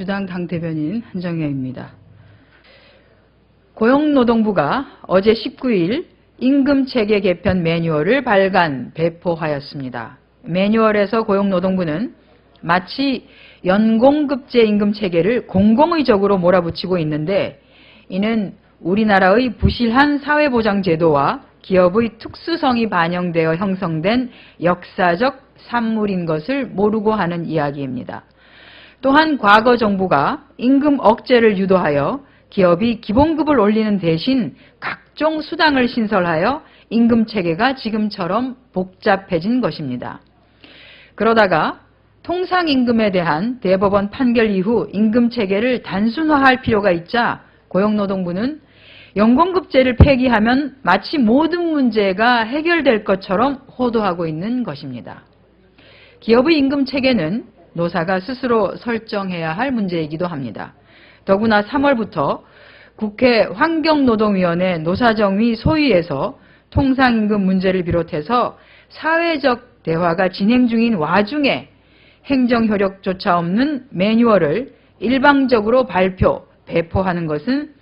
주당 당대변인 한정혜입니다. 고용노동부가 어제 19일 임금체계 개편 매뉴얼을 발간, 배포하였습니다. 매뉴얼에서 고용노동부는 마치 연공급제 임금체계를 공공의적으로 몰아붙이고 있는데 이는 우리나라의 부실한 사회보장제도와 기업의 특수성이 반영되어 형성된 역사적 산물인 것을 모르고 하는 이야기입니다. 또한 과거 정부가 임금 억제를 유도하여 기업이 기본급을 올리는 대신 각종 수당을 신설하여 임금 체계가 지금처럼 복잡해진 것입니다. 그러다가 통상임금에 대한 대법원 판결 이후 임금 체계를 단순화할 필요가 있자 고용노동부는 연공급제를 폐기하면 마치 모든 문제가 해결될 것처럼 호도하고 있는 것입니다. 기업의 임금 체계는 노사가 스스로 설정해야 할 문제이기도 합니다. 더구나 3월부터 국회 환경노동위원회 노사정위 소위에서 통상임금 문제를 비롯해서 사회적 대화가 진행 중인 와중에 행정 효력조차 없는 매뉴얼을 일방적으로 발표, 배포하는 것은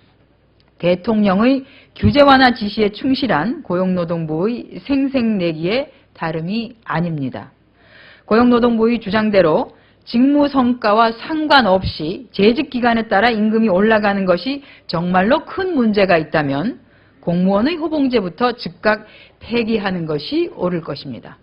대통령의 규제 완화 지시에 충실한 고용노동부의 생색내기에 다름이 아닙니다. 고용노동부의 주장대로 직무 성과와 상관없이 재직 기간에 따라 임금이 올라가는 것이 정말로 큰 문제가 있다면 공무원의 호봉제부터 즉각 폐기하는 것이 옳을 것입니다.